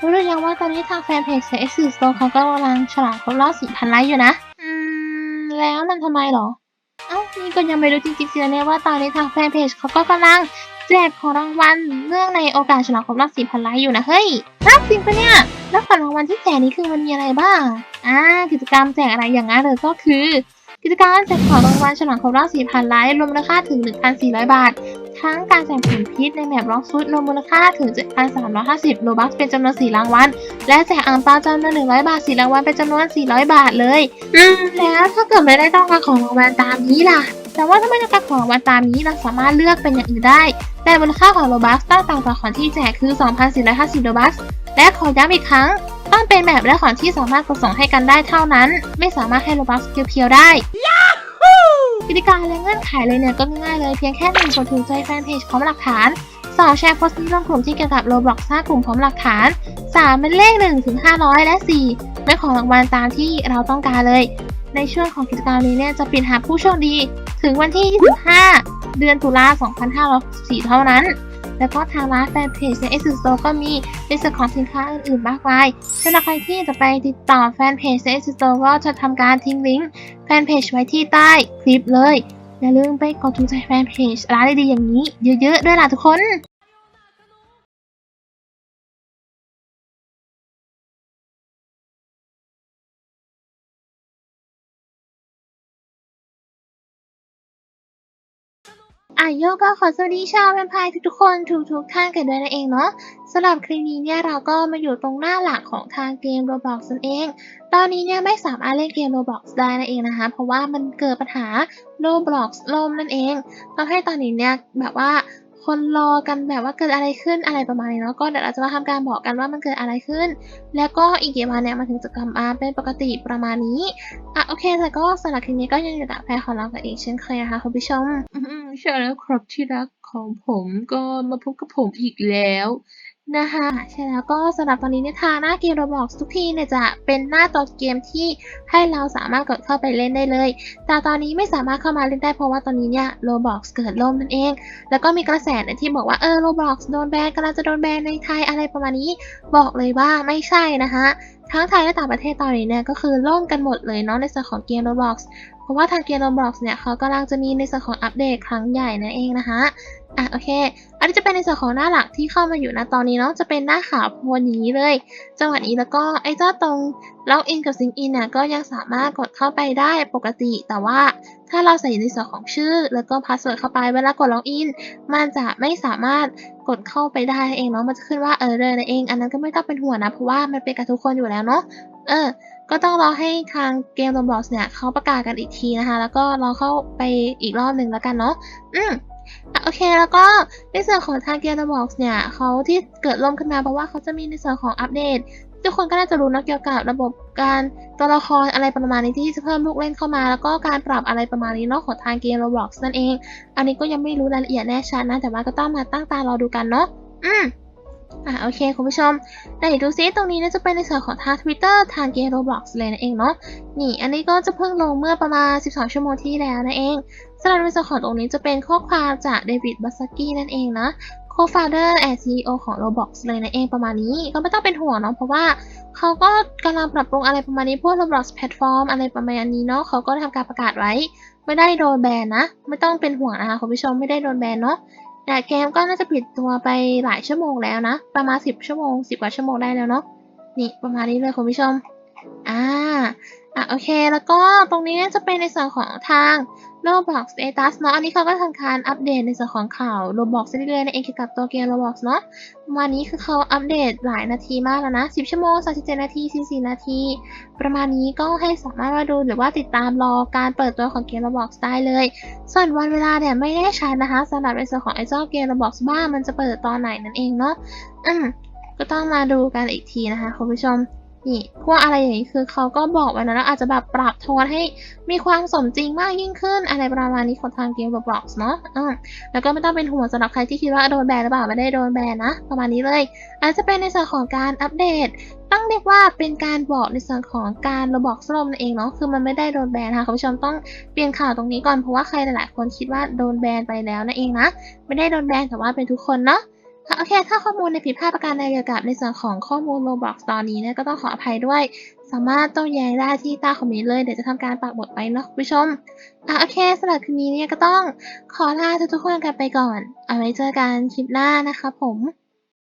รู้หรือยังว่าตอนนี้ทางแฟนเพจ CS Store เขาก็กำลังฉลองครบรอบ4,000ไลค์อยู่นะ อืม แล้วมันทำไมหรอ เอ้า นี่ก็ยังไม่รู้จริงๆสินะเนี่ยว่าตอนนี้ทางแฟนเพจเขาก็กำลังแจกของรางวัลเนื่องในโอกาสฉลองครบรอบ4,000ไลค์อยู่นะ เฮ้ยน่าจริงปะเนี่ย แล้วของรางวัลที่แจกนี้คือมันมีอะไรบ้าง อ่า กิจกรรมแจกอะไรอย่างนั้นเลยก็คือ กิจกรรมแจกของรางวัลฉลองครบรอบ4,000ไลค์รวมมูลค่าถึง 1,400 บาท ทั้งการแจกผลพิษในแมปล็อกฟุตรวมมูลค่าถึง 7,350โลบัคเป็นจำนวน 4 รางวัล และแจกอ่างเปาจำนวน 100 บาท 4 รางวัลเป็นจำนวน 400 บาทเลย อืม แล้วถ้าเกิดไม่ได้ต้องการของรางวัลตามนี้ล่ะ แต่ว่าถ้าไม่ต้องการของรางวัลตามนี้เราสามารถเลือกเป็นอย่างอื่นได้ แต่มูลค่าของโลบัคต้องต่างจากของที่แจกคือ 2,450โลบัคและขอย้ำอีกครั้ง ต้องเป็นแบบและของที่สามารถกดส่งให้กันได้เท่านั้น ไม่สามารถให้โลบัคเพียวๆได้กติกาและเงื่อนไขเลยเนี่ยก็ง่ายๆเลยเพียงแค่หนึ่งกดถูกใจแฟนเพจพร้อมหลักฐาน 2 แชร์โพสต์นี้ลงกลุ่มที่เกี่ยวกับโรบล็อกสร้างกลุ่มพร้อมหลักฐาน 3 เป็นเลข1ถึง500 และ 4 เป็นของรางวัลตามที่เราต้องการเลย ในช่วงของกิจกรรมนี้เนี่ยจะปิดหาผู้โชคดี ถึงวันที่ 25 เดือนตุลา2564เท่านั้น แล้วก็ทางร้านแฟนเพจใน S Store ก็มีในส่วนของสินค้าอื่นๆมากมายสำหรับใครที่จะไปติดต่อแฟนเพจใน S Store ก็จะทำการทิ้งลิงก์แฟนเพจไว้ที่ใต้คลิปเลยอย่าลืมไปกดถูกใจแฟนเพจร้านดีๆอย่างนี้เยอะๆด้วยล่ะทุกคน อะโยก็ขอสวัสดีชาวแวมไพร์ทุกๆคนทุกๆท่านกันด้วยนั่นเองเนาะสำหรับคลิปนี้เนี่ยเราก็มาอยู่ตรงหน้าหลักของทางเกม Roblox นั่นเอง ตอนนี้เนี่ยไม่สามารถเล่นเกม Roblox ได้นั่นเองนะคะ เพราะว่ามันเกิดปัญหา Roblox ล่มนั่นเองทำให้ตอนนี้เนี่ยแบบว่าคนรอกันแบบว่าเกิดอะไรขึ้นอะไรประมาณนี้เนาะก็เดี๋ยวเราจะมาทำการบอกกันว่ามันเกิดอะไรขึ้น แล้วก็อีกกี่วันเนี่ยมันถึงจะกลับมาเป็นปกติประมาณนี้อะโอเคแต่ก็สำหรับคลิปนี้ก็ยังอยู่กับแพรของเรากับเอกเช่นเคยนะคะคุณผู้ชม อืมใช่แล้วครับที่รักของผมก็มาพบกับผมอีกแล้วนะคะใช่แล้วก็สำหรับตอนนี้เนี่ยทางหน้าเกม Roblox ทุกทีเนี่ยจะเป็นหน้าตัวเกมที่ให้เราสามารถกดเข้าไปเล่นได้เลย แต่ตอนนี้ไม่สามารถเข้ามาเล่นได้เพราะว่าตอนนี้เนี่ย Roblox เกิดล่มนั่นเอง แล้วก็มีกระแสเนี่ยที่บอกว่าเออ Roblox โดนแบนกำลังจะโดนแบนในไทยอะไรประมาณนี้ บอกเลยว่าไม่ใช่นะคะทั้งไทยและต่างประเทศตอนนี้เนี่ยก็คือล่มกันหมดเลยเนาะในส่วนของเกม Roblox เพราะว่าทางเกม Roblox เนี่ยเขากำลังจะมีในส่วนของอัปเดตครั้งใหญ่นั่นเองนะคะอะโอเค อันนี้จะเป็นในส่วนของหน้าหลักที่เข้ามาอยู่นะตอนนี้เนาะจะเป็นหน้าขาวโพนอย่างนี้เลย จังหวะนี้แล้วก็ไอ้เจ้าตรงล็อกอินกับซิงอินเนี่ยก็ยังสามารถกดเข้าไปได้ปกติ แต่ว่าถ้าเราใส่ในส่วนของชื่อ แล้วก็พาสเวิร์ดเข้าไปเวลากดล็อกอินมันจะไม่สามารถกดเข้าไปได้เองเนาะมันจะขึ้นว่าเออเลยนั่นเอง อันนั้นก็ไม่ต้องเป็นห่วงนะเพราะว่ามันเป็นกับทุกคนอยู่แล้วเนาะเออ ก็ต้องรอให้ทางเกม Roblox เนี่ยเขาประกาศกันอีกทีนะคะ แล้วก็รอเข้าไปอีกรอบหนึ่งแล้วกันเนาะอืมโอเคแล้วก็ในส่วนของทางเกม Roblox เนี่ยเขาที่เกิดล่มขึ้นมาเพราะว่าเขาจะมีในส่วนของอัปเดต ทุกคนก็น่าจะรู้นะเกี่ยวกับระบบการตัวละครอะไรประมาณนี้ที่จะเพิ่มลูกเล่นเข้ามา แล้วก็การปรับอะไรประมาณนี้เนาะของทางเกม Roblox นั่นเอง อันนี้ก็ยังไม่รู้รายละเอียดแน่ชัดนะแต่ว่าก็ต้องมาตั้งตารอดูกันเนาะอืม อะโอเคคุณผู้ชมไหนดูซิตรงนี้น่าจะเป็นในส่วนของทาง Twitter ทางเกม Roblox เลยนั่นเองเนาะ นี่อันนี้ก็จะเพิ่งลงเมื่อประมาณ 12 ชั่วโมงที่แล้วนั่นเองสำหรับในส่วนของตรงนี้จะเป็นข้อความจากเดวิดบัสกี้นั่นเองนะ Co-founder and CEO ของ Roblox เลยนั่นเองประมาณนี้ ก็ไม่ต้องเป็นห่วงเนาะเพราะว่าเขาก็กำลังปรับปรุงอะไรประมาณนี้พวก Roblox Platform อะไรประมาณนี้เนาะเขาก็ทำการประกาศไว้ ไม่ได้โดนแบนนะ ไม่ต้องเป็นห่วงนะคะคุณผู้ชมไม่ได้โดนแบนเนาะ แต่เกมก็น่าจะปิดตัวไปหลายชั่วโมงแล้วนะ ประมาณ 10 ชั่วโมง 10 กว่าชั่วโมงได้แล้วเนาะนี่ประมาณนี้เลยคุณผู้ชม อ่า อะโอเค แล้วก็ตรงนี้จะเป็นในส่วนของทาง Roblox Status เนาะ อันนี้เขาก็ทำการอัปเดตในส่วนของข่าว Roblox เรื่อยๆในเองเกี่ยวกับตัวเกม Roblox เนาะ วันนี้คือเขาอัปเดตหลายนาทีมากแล้วนะ 10 ชั่วโมง 37 นาที 44 นาที ประมาณนี้ก็ให้สามารถมาดูหรือว่าติดตามรอการเปิดตัวของเกม Roblox ได้เลย ส่วนวันเวลาเนี่ยไม่แน่ชัดนะคะสำหรับในส่วนของไอ้เจ้าเกม Roblox บ้ามันจะเปิดตอนไหนนั่นเองเนาะ อืมก็ต้องมาดูกันอีกทีนะคะคุณผู้ชม นี่พวกอะไรอย่างนี้คือเขาก็บอกไว้นะแล้วอาจจะแบบปรับโทนให้มีความสมจริงมากยิ่งขึ้น อะไรประมาณนี้ของทางเกม Roblox เนาะอืมแล้วก็ไม่ต้องเป็นห่วงสำหรับใครที่คิดว่าโดนแบนหรือเปล่าไม่ได้โดนแบนนะ ประมาณนี้เลย อาจจะเป็นในส่วนของการอัปเดต ต้องเรียกว่าเป็นการบอกในส่วนของการระบอกสลมนั่นเองเนาะคือมันไม่ได้โดนแบนนะคะคุณผู้ชมต้องเปลี่ยนข่าวตรงนี้ก่อนเพราะว่าใครหลายๆคนคิดว่าโดนแบนไปแล้วนั่นเองนะไม่ได้โดนแบนแต่ว่าเป็นทุกคนเนาะ โอเค ถ้าข้อมูลในผิดพลาดประการใดเกี่ยวกับในส่วนของข้อมูล Roblox ตอนนี้เนี่ยก็ต้องขออภัยด้วย สามารถโต้แย้งได้ที่ใต้คอมเมนต์เลย เดี๋ยวจะทำการปักหมดไว้เนาะคุณผู้ชมอะโอเคสำหรับคืนนี้เนี่ยก็ต้องขอลาทุกๆคนกันไปก่อน เอาไว้เจอกันคลิปหน้านะคะผม